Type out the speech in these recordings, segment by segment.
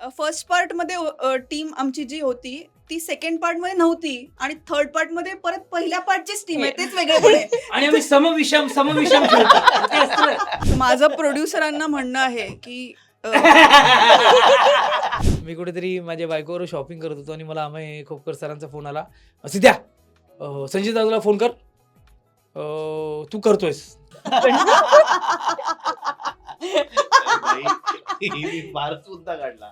First पार्टमध्ये team आमची जी होती ती सेकंड पार्टमध्ये नव्हती आणि थर्ड पार्टमध्ये परत पहिल्या पार्टचीच टीम आहे तेच वेगळे आणि आम्ही समविषम समविषम. माझं प्रोड्युसरांना म्हणणं आहे की मी कुठेतरी माझ्या बायकोवर शॉपिंग करत होतो आणि मला अमय खोपकर सरांचा फोन आला. सिद्ध्या संजय दादूला फोन कर. तू करतोयस. फारच मुद्दा काढला.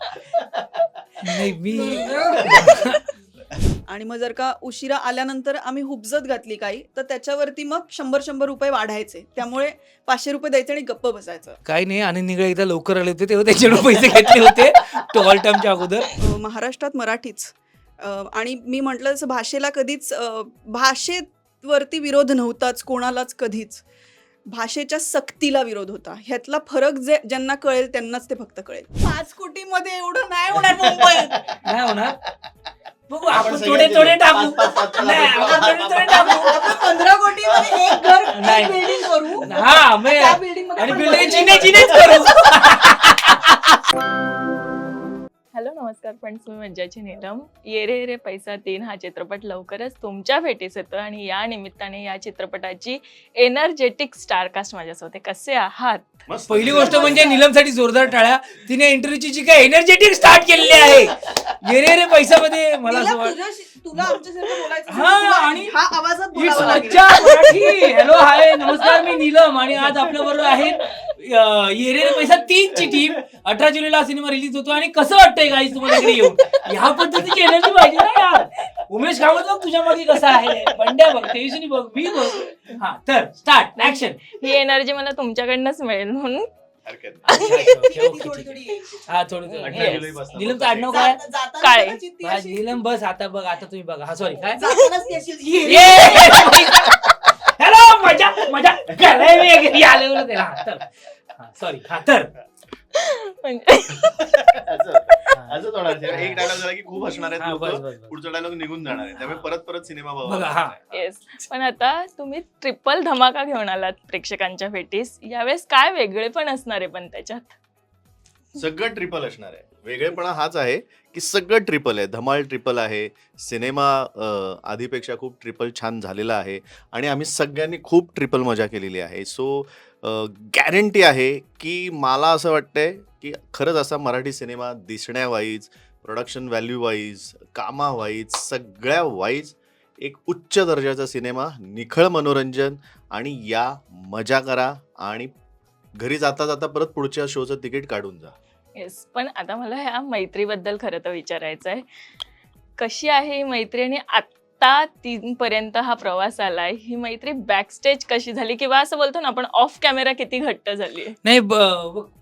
नाही मी आणि मग जर का उशिरा आल्यानंतर आम्ही हुबजत घातली काही तर त्याच्यावरती मग शंभर शंभर रुपये वाढायचे. त्यामुळे पाचशे रुपये द्यायचे आणि गप्प बसायचं. काही नाही आणि निगळे एकदा लवकर आले होते तेव्हा त्याच्याकडून पैसे घेतले होते टॉल टाइमच्या अगोदर. अ, महाराष्ट्रात मराठीच. अ, आणि मी म्हटलं तसं भाषेला कधीच अ, भाषेवरती विरोध नव्हताच कोणालाच कधीच. भाषेच्या सक्तीला विरोध होता. ह्यातला फरक जे ज्यांना कळेल त्यांनाच ते फक्त कळेल. पाच कोटीमध्ये एवढं नाही होणार मुंबईत नाही होणार? बघू आपण थोडे थोडे. टाकू. नाही आपण थोडे थोडे टाकू. आपण पंधरा कोटीमध्ये एक घर नाही. एक बिल्डिंग करू. हा मी त्या building मध्ये आणि बिल्डिंग पैसे जिने जिनेच करू. हॅलो नमस्कार पण मी मज्जाची नीलम ये रे रे पैसा तीन हा चित्रपट लवकरच तुमच्या भेटीस येतो आणि या निमित्ताने या चित्रपटाची एनर्जेटिक स्टारकास्ट माझ्यासोबत आहे. कसे आहात. पहिली गोष्ट म्हणजे नीलमसाठी जोरदार टाळ्या तिने इंटरव्ह्यूची जी काय एनर्जेटिक स्टार्ट केलेली आहे ये रे रे पैसा मध्ये मला तिला असं तुझ्याशी- तुला आमच्यासारखं बोलायचं हा, असेल, तुला आणि- हा आवाजात It's बोलावं लागेल. मज्जा मराठी. हॅलो हाय नमस्कार मी नीलम आणि आज आपल्या बरोबर आहे अं, ये रे रे पैसा तीनची टीम अठरा जुलैला हा सिनेमा रिलीज होतो आणि कसं वाटतंय गाईज तुम्हाला इकडे येऊन? ह्या पद्धतीची एनर्जी पाहिजे ना यार. उमेश कामत बघ तुझ्या मागे कसा आहे? बंड्या बघ तेजस्विनी बघ मी बघ. हा तर स्टार्ट ऍक्शन ही एनर्जी मला तुमच्याकडनंच मिळेल म्हणून. हरकत नाही. थोडी- थोडी यायची. हा थोडं थोडं. अठरा Yes. जुलैपासून नीलमचं बघ आडनाव काय जात- जाताना काय? कदाचित ती बा, अशी- नीलम बस आता बघ आता तुम्ही बघा हा सॉरी काय जातानाच ती अशी ये रे. हॅलो मजा मजा कराय मी घरी आले सॉरी हा तर म्हणजे असं आहे. एक डायलॉग झाला की खूप हसणार आहेत हा, बस, लोक. बस, बस. पुढचा डायलॉग निघून जाणार आहे. त्यामुळे परत परत सिनेमा बघा, हा. येस पण आता तुम्ही ट्रिपल धमाका घेऊन आलात प्रेक्षकांच्या भेटीस. यावेळेस काय वेगळे पण असणार आहे पण त्याच्यात? सगळं ट्रिपल असणार आहे. वेगळेपणा हाच आहे की सगळं ट्रिपल आहे. धमाल ट्रिपल आहे. सिनेमा आधीपेक्षा खूप ट्रिपल छान झालेला आहे आणि आम्ही सगळ्यांनी खूप ट्रिपल मजा केलेली आहे. सो गॅरंटी आहे की मला असं वाटतंय की खरंच असा मराठी सिनेमा दिसण्यावाईज प्रोडक्शन व्हॅल्यू वाईज कामावाईज सगळ्या वाईज एक उच्च दर्जाचा सिनेमा निखळ मनोरंजन आणि या मजा करा आणि घरी जाता जाता परत पुढच्या शोचं तिकीट काढून जा. येस पण आता मला ह्या मैत्रीबद्दल खरं तर विचारायचं आहे. कशी आहे ही मैत्री आणि आत्ता तीनपर्यंत हा प्रवास आलाय? ही मैत्री बॅकस्टेज कशी झाली? किंवा असं बोलतो ना आपण ऑफ कॅमेरा किती घट्ट झाली नाही ब-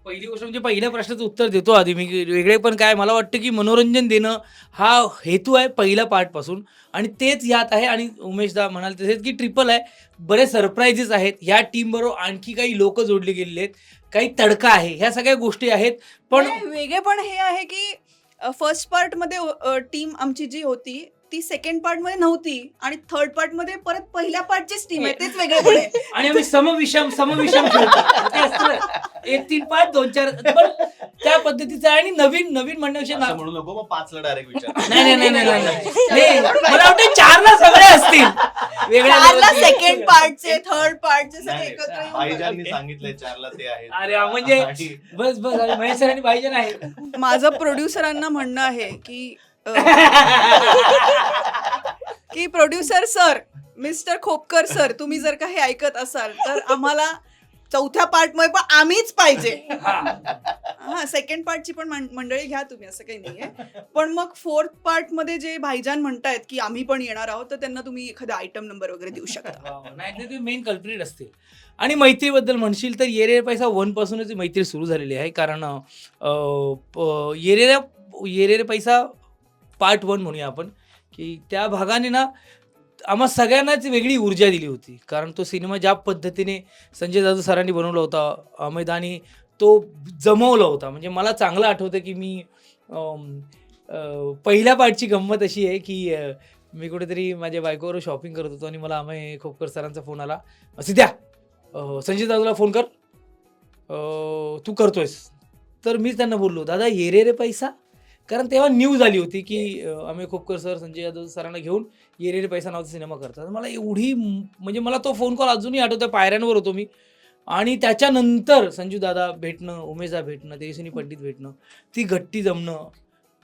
पहिली गोष्ट म्हणजे पहिल्या प्रश्नाचं उत्तर देतो आधी. मी की वेगळे पण काय मला वाटतं की मनोरंजन देणं हा हेतू आहे पहिल्या पार्टपासून. आणि तेच यात आहे आणि उमेशदा म्हणाल तसेच की ट्रिपल आहे. बरेच सरप्राईजेस आहेत. ह्या टीम बरोबर आणखी काही लोक जोडले गेलेले आहेत. काही तडका आहे ह्या सगळ्या गोष्टी आहेत पण वेगळे वेगळेपण हे आहे की फर्स्ट पार्टमध्ये टीम आमची जी होती ती सेकंड पार्टमध्ये नव्हती आणि थर्ड पार्टमध्ये परत पहिल्या पार्टचीच टीम आहे तेच वेगळेपण आहे. आणि आम्ही समविषम समविषम खेळतो. ते असतं ना. एक तीन पाच दोन चार पण त्या पद्धतीचं आहे आणि नवीन नवीन म्हणण्यापेक्षा असं ना- म्हणू नको मग पाचला डायरेक्ट विचार. नाही नाही नाही नाही नाही, नाही. नाही. मला वाटतं चारला सगळे असतील. वेगळ्या चारला. सेकंड पार्टचे थर्ड पार्टचे सगळे नाही, एकत्र येऊन भाईजाननी सांगितलंय चारला ते आहेत. अरे म्हणजे बस बस आणि महेश सर आणि भाईजन आहे माझं प्रोड्युसरांना म्हणणं आहे की अ, की producer sir mister Khopkar sir तुम्ही जर का हे ऐकत असाल तर आम्हाला चौथ्या पार्टमध्ये पण आम्हीच पाहिजे. हा सेकंड पार्टची पण मं- मंडळी घ्या तुम्ही असं काही नाहीये. पण मग फोर्थ पार्टमध्ये जे भाईजान म्हणतायत की आम्ही पण येणार आहोत तर त्यांना तुम्ही एखादा आयटम नंबर वगैरे देऊ शकता. नाही ते मेन कल्प्रिट असतील. आणि मैत्रीबद्दल म्हणशील तर येरे पैसा वन पासूनच ही मैत्री सुरू झालेली आहे. कारण अं, प- येरेरे पैसा पार्ट वन म्हणूया आपण की त्या भागाने ना आम्हा सगळ्यांनाच वेगळी ऊर्जा दिली होती. कारण तो सिनेमा ज्या पद्धतीने संजय जाधव सरांनी बनवला होता अमेदानी तो जमवला होता. म्हणजे मला चांगलं आठवतं की मी पहिल्या पार्टची गंमत अशी आहे की मी कुठेतरी माझ्या बायकोवर शॉपिंग करत होतो आणि मला अमय खोपकर सरांचा फोन आला. सिद्ध्या द्या संजय दादूला फोन कर. तू करतोयस. तर मीच त्यांना बोललो दादा ये रे रे पैसा. कारण तेव्हा न्यूज आली होती की अमेय खोपकर सर संजय यादव सरांना घेऊन ये रे पैसा नावाचा सिनेमा करतात. मला एवढी म्हणजे मला तो फोन कॉल अजूनही आठवतो पायऱ्यांवर होतो मी. आणि त्याच्यानंतर संजू दादा भेटणं उमेशदा भेटणं तेजस्विनी पंडित भेटणं ती घट्टी जमणं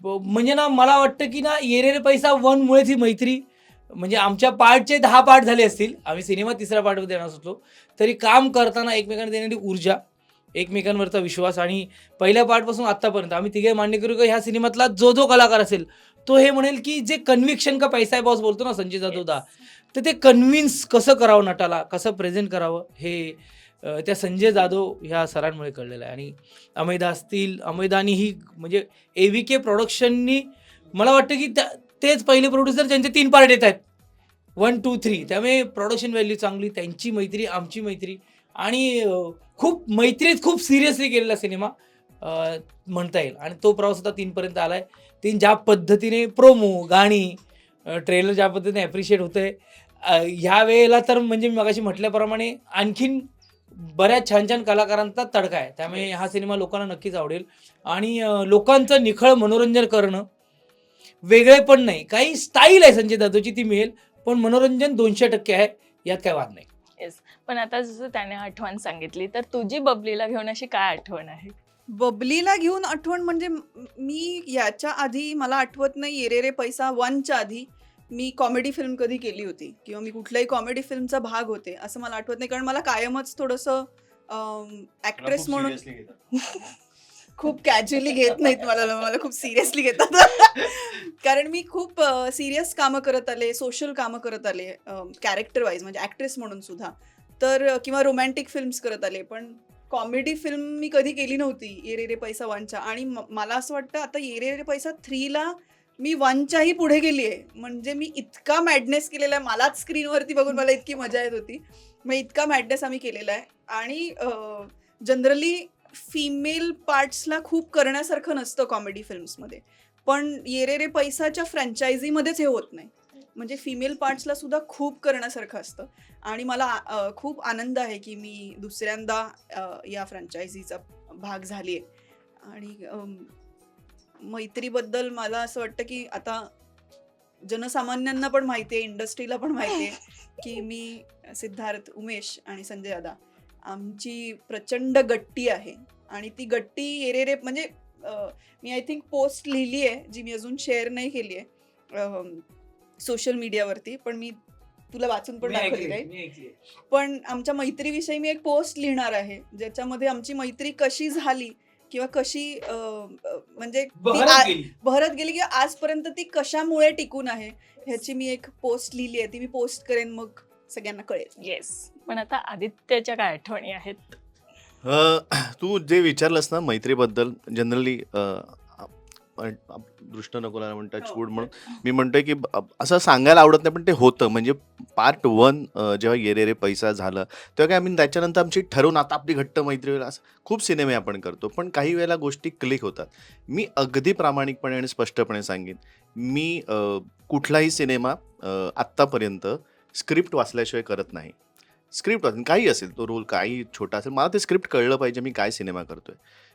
ब- म्हणजे ना मला वाटतं की ना ये रे पैसा वनमुळे ती मैत्री म्हणजे आमच्या पार्टचे दहा पार्ट झाले असतील. आम्ही सिनेमा तिसऱ्या पार्टमध्ये देणार असतो तरी काम करताना एकमेकांना देणारी ऊर्जा एकमेकांवरचा विश्वास आणि पहिल्या पार्टपासून आत्तापर्यंत. आम्ही तिघे मान्य करू की ह्या सिनेमातला जो जो कलाकार असेल तो हे म्हणेल की जे कन्व्हिक्शन का पैसा आहे बॉस बोलतो ना संजय जाधव दा तर ते कन्व्हिन्स कसं करावं नटाला कसं प्रेझेंट करावं हे त्या संजय जाधव ह्या सरांमुळे कळलेलं आहे. आणि अमेदा असतील अमेदानी ही म्हणजे ए व्ही के प्रोडक्शननी मला वाटतं की त्या तेच पहिले प्रोड्युसर ज्यांचे तीन पार्ट येत आहेत. वन टू थ्री त्यामुळे प्रोडक्शन व्हॅल्यू चांगली त्यांची मैत्री आमची मैत्री आणि खूप मैत्रीत खूप सिरियसली केलेला सिनेमा म्हणता येईल. आणि तो प्रवास आता तीनपर्यंत आला आहे तीन ज्या पद्धतीने प्रोमो गाणी ट्रेलर ज्या पद्धतीने ॲप्रिशिएट होतं आहे ह्या वेळेला तर म्हणजे मी मगाशी म्हटल्याप्रमाणे आणखीन बऱ्याच छान छान कलाकारांचा तडका आहे. त्यामुळे हा सिनेमा लोकांना नक्कीच आवडेल. आणि लोकांचं निखळ मनोरंजन करणं वेगळे पण नाही. काही स्टाईल आहे संजय दादोची ती मिळेल. पण मनोरंजन दोनशे टक्के आहे. यात काय वाद नाही. पण आता जसं त्याने आठवण सांगितली तर तुझी बबलीला घेऊन अशी काय आठवण आहे? बबलीला घेऊन आठवण म्हणजे म- याच्या आधी मला आठवत नाही येरे रे पैसा वनच्या आधी मी कॉमेडी फिल्म कधी केली होती किंवा मी कुठल्याही कॉमेडी फिल्मचा भाग होते असं मला आठवत नाही. कारण मला कायमच थोडंसं ऍक्ट्रेस म्हणून खूप कॅज्युअली घेत नाहीत मला मला खूप सिरियसली घेतात. कारण मी खूप सिरियस कामं करत आले सोशल कामं करत आले कॅरेक्टर वाईज म्हणजे ॲक्ट्रेस म्हणून सुद्धा. तर किंवा रोमॅन्टिक फिल्म्स करत आले. पण कॉमेडी फिल्म मी कधी केली नव्हती ये रे रे पैसा वनच्या. आणि मला असं वाटतं आता ये रे रे पैसा थ्रीला मी वनच्याही पुढे गेली आहे. म्हणजे मी इतका मॅडनेस केलेला आहे. मलाच स्क्रीनवरती बघून मला इतकी मजा येत होती. मग इतका मॅडनेस आम्ही केलेला आहे. आणि जनरली फिमेल पार्ट्सला खूप करण्यासारखं नसतं कॉमेडी फिल्म्समध्ये पण ये रे रे पैसाच्या फ्रँचायझीमध्येच हे होत नाही. म्हणजे फिमेल पार्ट्सला सुद्धा खूप करण्यासारखं असतं. आणि मला खूप आनंद आहे की मी दुसऱ्यांदा या फ्रँचायझीचा भाग झाली आहे. आणि मैत्रीबद्दल मला असं वाटतं की आता जनसामान्यांना पण माहिती आहे इंडस्ट्रीला पण माहिती आहे की मी सिद्धार्थ उमेश आणि संजय दादा आमची प्रचंड गट्टी आहे. आणि ती गट्टी येरे रे म्हणजे मी आय थिंक पोस्ट लिहिली आहे जी मी अजून शेअर नाही केली आहे. सोशल मीडियावरती पण मी तुला वाचून पण दाखवली नाही पण आमच्या मैत्रीविषयी मी एक पोस्ट लिहिणार आहे ज्याच्यामध्ये आमची मैत्री कशी झाली किंवा कशी म्हणजे ती आ- बहरत गेली किंवा आजपर्यंत ती कशामुळे टिकून आहे ह्याची मी एक पोस्ट लिहिली आहे ती मी पोस्ट करेन मग सगळ्यांना कळेल. येस पण आता आदित्यच्या काय आठवणी आहेत? तू जे विचारलंस ना मैत्रीबद्दल जनरली दृष्ट नको लागायला म्हणून टच वूड म्हणून. मी म्हणतोय की असं सांगायला आवडत नाही पण ते होतं. म्हणजे पार्ट वन जेव्हा येरे रे पैसा झालं तेव्हा काय आम्ही त्याच्यानंतर आमची ठरवून आता आपली घट्ट मैत्री होईल असं खूप सिनेमे आपण करतो. पण काही वेळेला गोष्टी क्लिक होतात. मी अगदी प्रामाणिकपणे आणि स्पष्टपणे सांगेन. मी कुठलाही सिनेमा आत्तापर्यंत स्क्रिप्ट वाचल्याशिवाय करत नाही. स्क्रिप्ट वाचून काही असेल तो रोल काही छोटा असेल मला ते स्क्रिप्ट कळलं पाहिजे मी काय सिनेमा करतोय.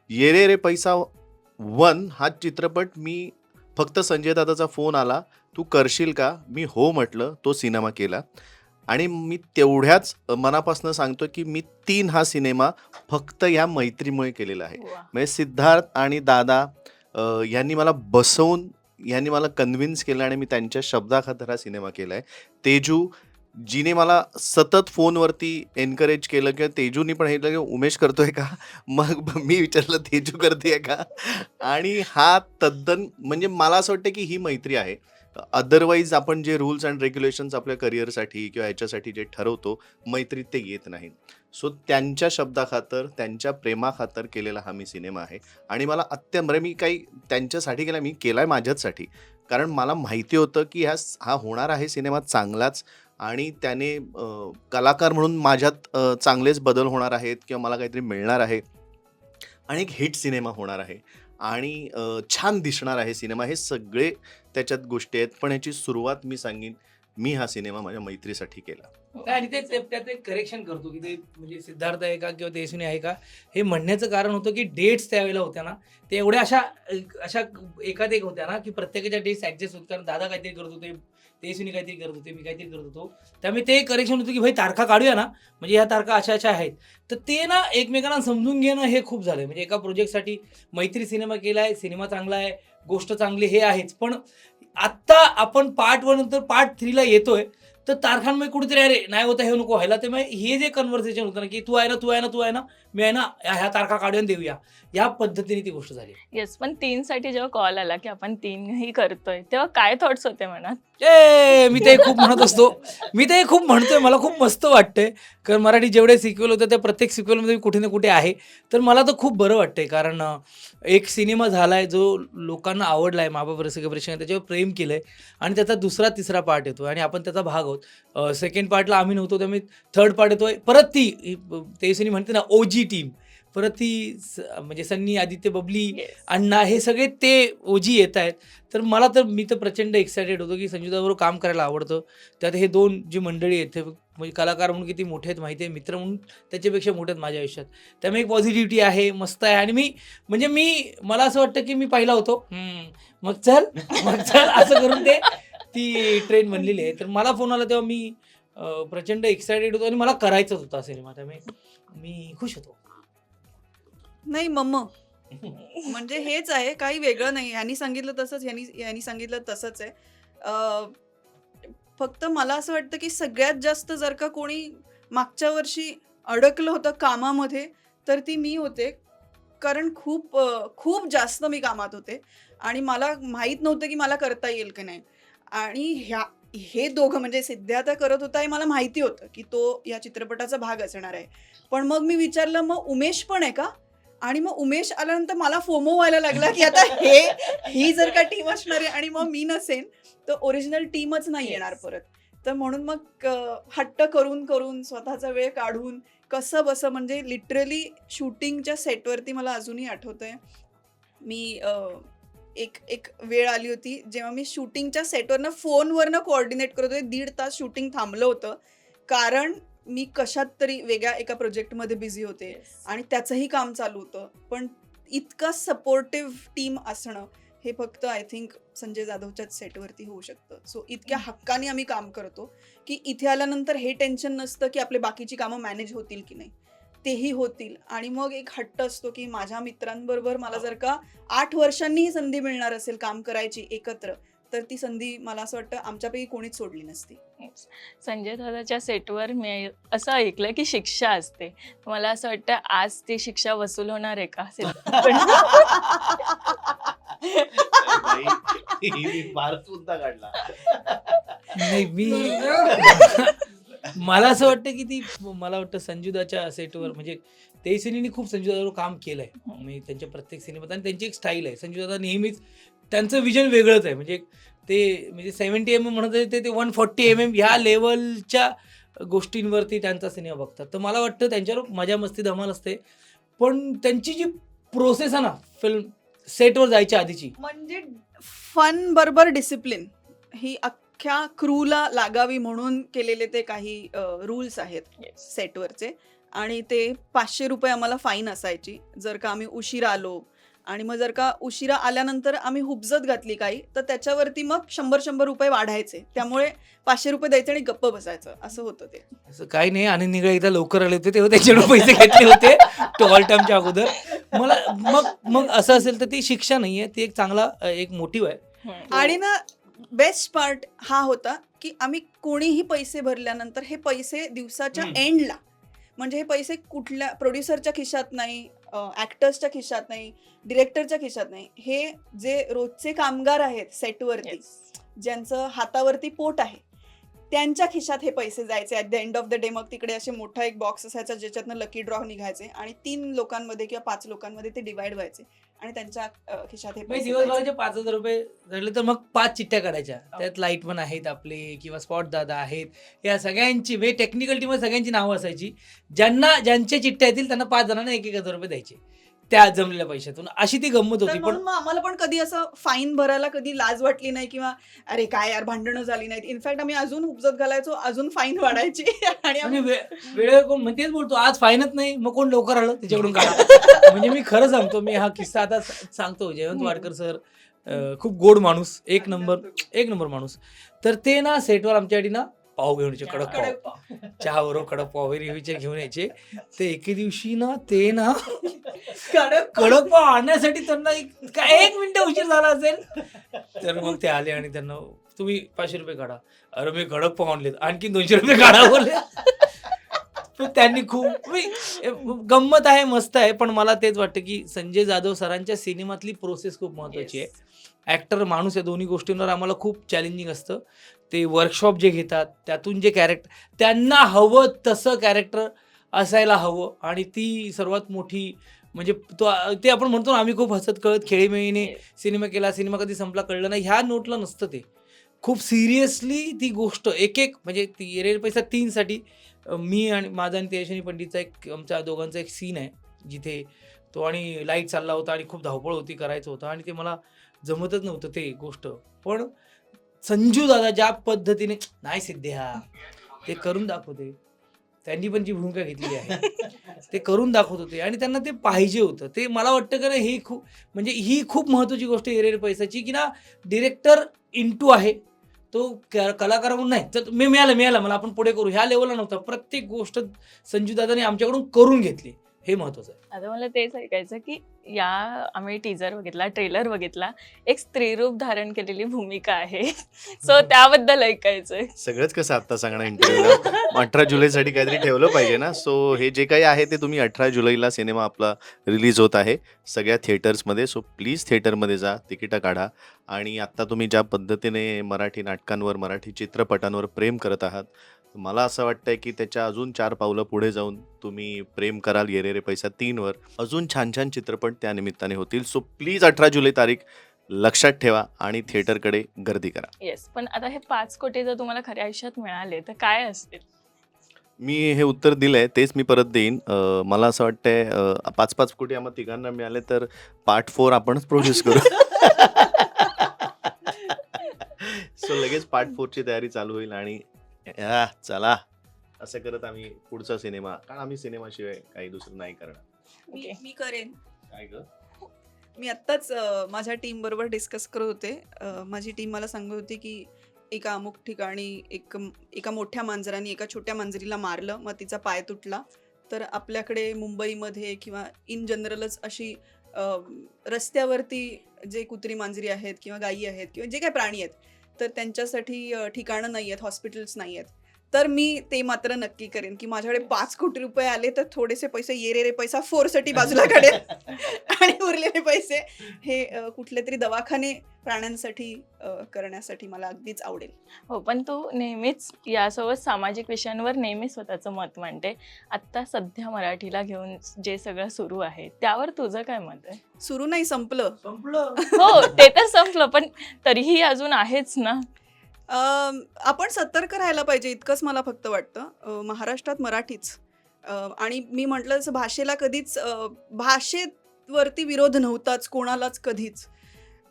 येरे रे पैसा वन हा चित्रपट मी फक्त संजय दादाचा फोन आला तू करशील का? मी हो म्हटलं तो सिनेमा केला. आणि मी तेवढ्याच मनापासून सांगतो की मी तीन हा सिनेमा फक्त या मैत्रीमुळे केलेला आहे. म्हणजे सिद्धार्थ आणि दादा यांनी मला बसवून यांनी मला कन्व्हिन्स केलं आणि मी त्यांच्या शब्दाखातर हा सिनेमा केला आहे तेजू जिने मला सतत फोनवरती एनकरेज केलं किंवा तेजूनी पण हे की उमेश करतोय का? मग मी विचारलं तेजू करते का? आणि हा तद्दन म्हणजे मला असं वाटतं की ही मैत्री आहे. अदरवाईज आपण जे रूल्स अँड रेग्युलेशन्स आपल्या करिअरसाठी किंवा याच्यासाठी जे ठरवतो मैत्रीत ते येत नाहीत सो त्यांच्या शब्दाखातर त्यांच्या प्रेमाखातर केलेला हा मी सिनेमा आहे. आणि मला अत्यंत म्हणजे मी काही त्यांच्यासाठी केला मी केला आहे माझ्याचसाठी. कारण मला माहिती होतं की ह्या हा होणार आहे सिनेमा चांगलाच. आणि त्याने कलाकार म्हणून माझ्यात चांगलेच बदल होणार आहेत किंवा मला काहीतरी मिळणार आहे. आणि एक हिट सिनेमा होणार आहे. आणि छान दिसणार आहे सिनेमा. हे सगळे त्याच्यात गोष्टी आहेत. पण ह्याची सुरुवात मी सांगेन मी हा सिनेमा माझ्या मैत्रीसाठी केला. आणि ते ते- त्यात एक करेक्शन करतो की ते म्हणजे सिद्धार्थ आहे का किंवा तेजस्विनी आहे का? हे म्हणण्याचं कारण होतं की डेट्स त्यावेळेला होत्या ना. ते एवढ्या अशा अशा एकात एक होत्या ना की प्रत्येकाच्या डेट्स ऍडजस्ट होत कारण दादा काहीतरी करत होते तेजस्विनी काहीतरी करत होते मी काहीतरी करत होतो. त्यामुळे ते करेक्शन होतं की भाई तारखा काढूया ना. म्हणजे ह्या तारखा अशा अशा आहेत. तर ते ना एकमेकांना समजून घेणं हे खूप झालं. म्हणजे एका प्रोजेक्टसाठी मैत्री सिनेमा केला आहे सिनेमा चांगला आहे गोष्ट चांगली हे आहेच. पण आत्ता आपण पार्ट वन नंतर पार्ट थ्रीला येतोय. तर तारखांमध्ये कुठेतरी अरे नाही होतं हे नको व्हायला ते मग हे जे कन्व्हर्सेशन होतं ना की तू आहे ना तू आहे ना तू आहे ना मी आहे ना ह्या ह्या तारखा काढून देऊया. या पद्धतीने ती गोष्ट झाली. येस पण तीन साठी जेव्हा कॉल आला की आपण तीनही करतोय तेव्हा काय थॉट्स होते मनात? ए मी ते खूप म्हणत असतो. मी ते खूप म्हणतोय. मला खूप मस्त वाटतंय. कारण मराठी जेवढे सिक्वेल होते त्या प्रत्येक सिक्वेलमध्ये कुठे ना कुठे आहे. तर मला तर खूप बरं वाटतंय. कारण एक सिनेमा झालाय जो लोकांना आवडलाय माबाप रसिक प्रेक्षकांनी त्याच्यावर प्रेम केलंय. आणि त्याचा दुसरा तिसरा पार्ट येतो आणि आपण त्याचा भाग आहोत. सेकंड पार्टला आम्ही नव्हतो त्यामुळे थर्ड पार्ट येतोय. परत ती ते सिने म्हणते ना ओजी टीम परत ती म्हणजे सन्नी आदित्य बबली Yes. अण्णा हे सगळे ते ओजी येत आहेत. तर मला तर मी तर प्रचंड एक्सायटेड होतो की संजीवदाबरोबर काम करायला आवडतं. त्यात हे दोन जी मंडळी आहेत ते म्हणजे कलाकार म्हणून किती मोठे आहेत माहिती आहे मित्र म्हणून त्याच्यापेक्षा मोठे आहेत माझ्या आयुष्यात. त्यामुळे एक पॉझिटिव्हिटी आहे मस्त आहे. आणि मी म्हणजे मी मला असं वाटतं की मी पहिला होतो. मग चल मग चल असं करून ते ती ट्रेन बनलेली आहे. तर मला फोन आला तेव्हा मी अं, प्रचंड एक्सायटेड होतो आणि मला करायचाच होता सिनेमा. त्यामुळे मी खुश होतो. नाही मम्म. म्हणजे हेच आहे काही वेगळं नाही. यांनी सांगितलं तसंच यांनी यांनी सांगितलं तसंच आहे. अं, फक्त मला असं वाटतं की सगळ्यात जास्त जर का कोणी मागच्या वर्षी अडकलं होतं कामामध्ये तर ती मी होते. कारण खूप अं, खूप जास्त मी कामात होते. आणि मला माहीत नव्हतं की मला करता येईल की नाही. आणि ह्या हे दोघं म्हणजे सिद्धार्थ करत होता हे मला माहिती होतं की तो या चित्रपटाचा भाग असणार आहे. पण मग मी विचारलं मग उमेश पण आहे का? आणि मग उमेश आल्यानंतर मला फोमो व्हायला लागला की आता हे ही जर का टीम असणार आहे आणि मग मी नसेन तर ओरिजिनल टीमच नाही येणार परत. तर म्हणून मग हट्ट करून करून स्वतःचा वेळ काढून कसं बसं म्हणजे लिटरली शूटिंगच्या सेटवरती मला अजूनही आठवतंय. मी एक एक वेळ आली होती जेव्हा मी शूटिंगच्या सेटवरनं फोनवरनं कोऑर्डिनेट करत होते दीड तास शूटिंग थांबलं होतं. कारण मी कशात तरी वेगळ्या एका प्रोजेक्टमध्ये बिझी होते आणि त्याचंही काम चालू होतं. पण इतका सपोर्टिव्ह टीम असणं हे फक्त आय थिंक संजय जाधवच्याच सेटवरती होऊ शकतं. सो इतक्या हक्काने आम्ही काम करतो की इथे आल्यानंतर हे टेन्शन नसतं की आपले बाकीची कामं मॅनेज होतील की नाही. तेही होतील. आणि मग एक हट्ट असतो की माझ्या मित्रांबरोबर मला जर का आठ वर्षांनी ही संधी मिळणार असेल काम करायची एकत्र तर ती संधी मला असं वाटतं आमच्यापैकी कोणीच सोडली नसती. संजय दादाच्या सेटवर मी असं ऐकलं की शिक्षा असते. मला असं वाटतं आज ती शिक्षा वसूल होणार आहे का? मुद्दा काढला. नाही मी मला असं वाटतं की ती मला वाटतं संजुदाच्या सेटवर म्हणजे ते सिनेनी खूप संजुदावर काम केलंय. म्हणजे त्यांच्या प्रत्येक सिनेमात आणि त्यांची एक स्टाईल आहे. संजुदादा नेहमीच त्यांचं विजन वेगळंच आहे. म्हणजे ते म्हणजे सेव्हन्टी एम एम म्हणत होते ते वन फोर्टी एम एम ह्या लेवलच्या गोष्टींवरती त्यांचा सिनेमा बघतात. तर मला वाटतं त्यांच्यावर मजा मस्ती धमाल असते. पण त्यांची जी प्रोसेस आहे ना फिल्म सेटवर जायच्या आधीची. म्हणजे फन बरोबर डिसिप्लिन ही अख्ख्या क्रूला लागावी म्हणून केलेले ते काही रूल्स आहेत सेटवरचे आणि ते पाचशे रुपये आम्हाला फाईन असायची. जर का आम्ही उशिरा आलो आणि मग जर का उशिरा आल्यानंतर आम्ही हुबजत घातली काही तर त्याच्यावरती मग शंभर शंभर रुपये वाढायचे. त्यामुळे पाचशे रुपये द्यायचे आणि गप्प बसायचं. असं होतं ते. असं काही नाही. आणि निगळे एकदा लवकर आले होते तेव्हा त्याच्याकडून पैसे घेतले होते. टॉल टाइमच्या अगोदर. मला मग मग असं असेल तर ती शिक्षा नाही आहे ती एक चांगला एक मोटिव्ह आहे. आणि ना बेस्ट पार्ट हा होता की आम्ही कोणीही पैसे भरल्यानंतर हे पैसे दिवसाच्या. एंडला म्हणजे हे पैसे कुठल्या प्रोड्युसरच्या खिशात नाही ऍक्टर्सच्या खिशात नाही डिरेक्टरच्या खिशात नाही. हे जे रोजचे कामगार आहेत सेटवरती ज्यांचं हातावरती पोट आहे त्यांच्या खिशात हे पैसे जायचे. At the end of the day मग तिकडे असे मोठा एक बॉक्स असायचा ज्याच्यातनं लकी ड्रॉ निघायचे आणि तीन लोकांमध्ये किंवा पाच लोकांमध्ये ते डिवाइड व्हायचे. आणि त्यांच्या खिशात हे म्हणजे पैसे जायचे. दिवसभराचे पाच हजार रुपये जडले तर मग पाच चिठ्ठ्या काढायच्या त्यात लाइट पण आहेत आपले किंवा स्पॉट दादा आहेत. या सगळ्यांची वे टेक्निकल टीम सगळ्यांची नावं असायची. ज्यांना ज्यांच्या चिठ्ठ्या येतील त्यांना पाच जणांना एक एक हजार रुपये द्यायचे. त्या जमलेल्या पैशातून. अशी ती गंमत तर होती पण म्हणून मग आम्हाला पण कधी असं फाईन भरायला कधी लाज वाटली नाही किंवा अरे काय यार भांडणं झाली नाहीत. इनफॅक्ट आम्ही अजून उपजत घालायचो अजून फाईन वाढायची. आणि आणि आम्ही- वे- वेळेवर कोण म्हणजे तेच बोलतो आज फायनच नाही मग कोण लवकर आलं त्याच्याकडून काढा. म्हणजे मी खरं सांगतो मी हा किस्सा आता स- सांगतो जयवंत वाडकर सर अं, खूप गोड माणूस एक नंबर एक नंबर माणूस. तर ते ना सेटवर आमच्यासाठी ना पाव घेऊन यायचे कडक कडक पाव. चहा बरोबर कडक पाव वगैरे यायचे घेऊन यायचे. ते एके दिवशी ना ते ना कडक कडक पाव आणण्यासाठी त्यांना एक काय एक मिनिट उशीर झाला असेल. तर मग ते आले आणि त्यांना तुम्ही पाचशे रुपये काढा. अरे मी कडक पाव आणलेत. आणखी दोनशे रुपये काढा बोलले. पण त्यांनी खूप गंमत आहे मस्त आहे पण मला तेच वाटतं की संजय जाधव सरांच्या सिनेमातली प्रोसेस खूप महत्वाची आहे. ऍक्टर माणूस या दोन्ही गोष्टींवर आम्हाला खूप चॅलेंजिंग असतं. ते वर्कशॉप जे घेतात त्यातून जे कॅरेक्टर त्यांना हवं तसं कॅरेक्टर असायला हवं. आणि ती सर्वात मोठी म्हणजे तो ते आपण म्हणतो ना आम्ही खूप हसत कळत खेळीमेळीने सिनेमा केला सिनेमा कधी संपला कळलं नाही. ह्या नोटला नसतं ते. खूप सिरियसली ती गोष्ट एक एक म्हणजे ती येरेल पैसा तीनसाठी मी आणि माझा आणि तेजस्विनी पंडितचा एक आमच्या दोघांचा एक सीन आहे जिथे तो आणि लाइट चालला होता आणि खूप धावपळ होती करायचं होतं. आणि ते मला जमतच नव्हतं ते गोष्ट. पण संजू दादा ज्या पद्धतीने नाही सिद्ध्या ते करून दाखवते. त्यांनी पण जी भूमिका घेतली आहे ते करून दाखवत होते. आणि त्यांना ते पाहिजे होतं. ते मला वाटतं का हे खूप म्हणजे ही खूप महत्वाची गोष्ट आहे एरेर पैसाची की ना डिरेक्टर इंटू आहे. तो कलाकार म्हणून नाही. तर मी मिळालं मिळालं. मला आपण पुढे करू. ह्या लेवलला नव्हता. प्रत्येक गोष्ट संजू दादाने आमच्याकडून करून घेतली. हे महत्वाचं आहे. आता मला तेच ऐकायचं की या आम्ही टीजर बघितला ट्रेलर बघितला एक स्त्रीरूप धारण केलेली भूमिका आहे. सो त्याबद्दल ऐकायचंय. सगळंच कसं आता सांगणार इंटरव्ह्यूला अठरा जुलैसाठी काहीतरी ठेवलं पाहिजे ना? सो हे जे काही आहे ते तुम्ही अठरा जुलैला सिनेमा आपला रिलीज होत आहे. सगळ्या थिएटर्समध्ये सो प्लीज थिएटरमध्ये जा तिकीटं काढा. आणि आत्ता तुम्ही ज्या पद्धतीने मराठी नाटकांवर मराठी चित्रपटांवर प्रेम करत आहात मला असं वाटतंय की त्याच्या अजून चार पावलं पुढे जाऊन तुम्ही प्रेम कराल येरे रे पैसा तीनवर. अजून छान छान चित्रपट त्या निमित्ताने होतील. सो प्लीज अठरा जुलै तारीख लक्षात ठेवा आणि थिएटरकडे गर्दी करा. येस पण आता हे पाच कोटी जर तुम्हाला खऱ्या आयुष्यात मिळाले तर काय असतील? मी हे उत्तर दिलंय तेच मी परत देईन. अं, मला असं वाटतंय अं, पाच पाच कोटी आम्हाला तिघांना मिळाले तर पार्ट फोर आपणच प्रोड्यूस करू. सो लगेच पार्ट फोरची तयारी चालू होईल आणि या, चला. असं करत आम्ही पुढचा सिनेमा कारण आम्ही सिनेमाशिवाय काही दुसरं नाही करणार. मी. मी करेन. काय ग? मी आत्ताच अं, माझ्या टीम बरोबर डिस्कस करत होते. अं, माझी टीम मला सांगत होती की एका अमुक ठिकाणी एक एका मोठ्या मांजराने एका छोट्या मांजरीला मारलं मग तिचा पाय तुटला. तर आपल्याकडे मुंबईमध्ये किंवा इन जनरलच अशी अं, रस्त्यावरती जे कुत्री मांजरी आहेत किंवा गायी आहेत किंवा जे काही प्राणी आहेत तर त्यांच्यासाठी ठिकाणं नाही आहेत हॉस्पिटल्स नाही आहेत तर मी ते मात्र नक्की करेन की माझ्याकडे पाच कोटी रुपये आले तर थोडेसे पैसे ये रे रे पैसा फोरसाठी बाजूला काढेल आणि उरलेले पैसे हे कुठले तरी दवाखाने प्राण्यांसाठी करण्यासाठी मला अगदीच आवडेल. हो पण तू नेहमीच यासोबत सामाजिक विषयांवर नेहमी स्वतःचं मत मांडते. आत्ता सध्या मराठीला घेऊन जे सगळं सुरू आहे त्यावर तुझं काय मत आहे? सुरू नाही संपलं. संपलं. हो ते तर संपलं पण तरीही अजून आहेच ना. अम, आपण सतर्क राहायला पाहिजे इतकंच मला फक्त वाटतं. अ, महाराष्ट्रात मराठीच. अ, आणि मी म्हटलं तसं भाषेला कधीच अ, भाषेवरती विरोध नव्हताच कोणालाच कधीच.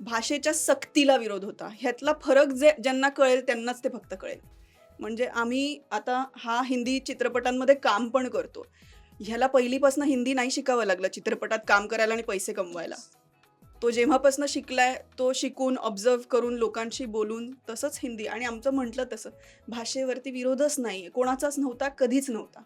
भाषेच्या सक्तीला विरोध होता. ह्यातला फरक जे ज्यांना कळेल त्यांनाच ते फक्त कळेल. म्हणजे आम्ही आता हा हिंदी चित्रपटांमध्ये काम पण करतो. ह्याला पहिलीपासून हिंदी नाही शिकावं लागलं चित्रपटात काम करायला आणि पैसे कमवायला. तो जेव्हापासून शिकलाय तो शिकून ऑब्झर्व करून लोकांशी बोलून तसंच हिंदी आणि आमचं म्हटलं तसं भाषेवरती विरोधच नाही कोणाचाच नव्हता कधीच नव्हता.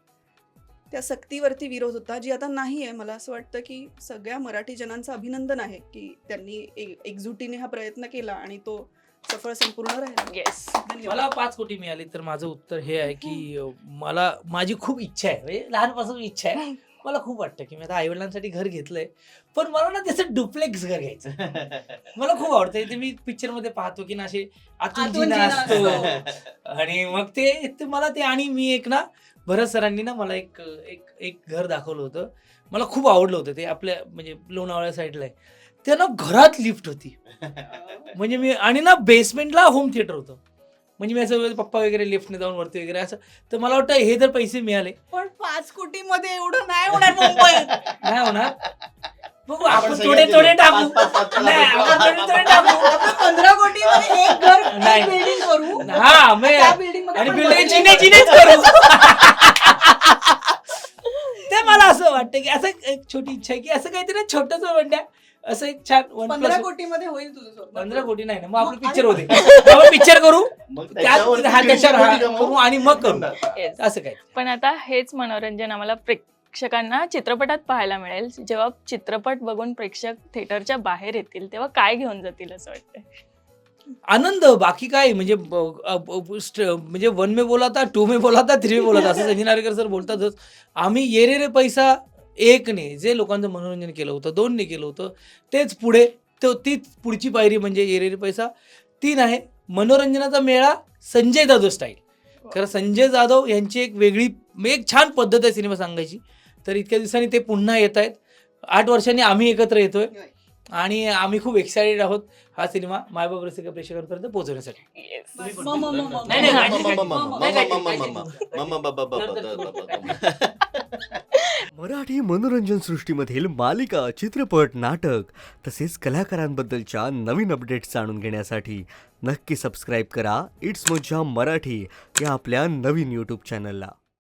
त्या सक्तीवरती विरोध होता जी आता नाही आहे मला असं वाटतं की सगळ्या मराठी जनांचं अभिनंदन आहे की त्यांनी एकजुटीने हा प्रयत्न केला आणि तो सफळ संपूर्ण राहिला. येस मला पाच कोटी मिळाले तर माझं उत्तर हे आहे की मला माझी खूप इच्छा आहे. म्हणजे लहानपासून इच्छा आहे. मला खूप वाटतं की मी आता आईवडिलांसाठी घर घेतलंय पण मला ना त्याचं डुप्लेक्स घर घ्यायचं. मला खूप आवडतं ते मी पिक्चरमध्ये पाहतो की ना असे आतून आतून जिना जिना असतो. आणि मग ते ते मला ते आणि मी एक ना भरत सरांनी ना मला एक एक एक घर दाखवलं होतं. मला खूप आवडलं होतं ते आपल्या म्हणजे लोणावळ्या साईडला आहे. त्या ना घरात लिफ्ट होती. म्हणजे मी आणि ना बेसमेंटला होम थिएटर होतं. म्हणजे मी असं पप्पा वगैरे लिफ्टने जाऊन वरती वगैरे असं. तर मला वाटतं हे जर पैसे मिळाले. पण पाच कोटी मध्ये एवढं नाही होणार मुंबईत नाही होणार. बघू आपण थोडे थोडे टाकू नाही आपण थोडे थोडे टाकू आपण पंधरा कोटी मध्ये एक घर नाही. एक बिल्डिंग करू. हा मग त्या आणि बिल्डिंग बदल जिने जिनेच करू. ते मला असं वाटतं की असं एक छोटी इच्छा आहे की असं काहीतरी छोटस म्हणण्या असं एक छान वन पंधरा प्लस कोटी मध्ये होईल तुझं स्वप्न. पंधरा कोटी नाही ना मग आपलं पिक्चर होते. आपण पिक्चर करू. मग त्यात हा त्याच्यावर हा करू आणि मग करू. Yes. असं काय पण आता हेच मनोरंजन आम्हाला प्रेक्षकांना चित्रपटात पाहायला मिळेल. जेव्हा चित्रपट बघून प्रेक्षक थिएटरच्या बाहेर येतील तेव्हा काय घेऊन जातील असं वाटतं आनंद बाकी काय? म्हणजे ब- अ- ब- स्ट- म्हणजे वन मे बोला था टू मे बोला था थ्री मे बोला था असं संजय नारेकर सर बोलतातच. आम्ही ये रे रे पैसा एकने जे लोकांचं मनोरंजन केलं होतं दोनने केलं होतं तेच पुढे तो तीच पुढची पायरी म्हणजे ये रे रे पैसा. तीन आहे मनोरंजनाचा मेळा संजय जाधव स्टाईल खरं संजय जाधव यांची एक वेगळी एक छान पद्धत आहे सिनेमा सांगायची. तर इतक्या दिवसांनी ते पुन्हा येत आहेत आठ वर्षांनी आम्ही एकत्र येतोय. आणि आम्ही खूप एक्सायटेड आहोत हा सिनेमा मायबाप रसिक प्रेक्षकांपर्यंत पोहोचवण्यासाठी. मराठी मनोरंजन सृष्टीमधील मालिका चित्रपट नाटक तसेच कलाकारांबद्दलच्या नवीन अपडेट्स जाणून घेण्यासाठी नक्की सबस्क्राईब करा. इट्स मज्जा मराठी या आपल्या नवीन यूट्यूब चॅनलला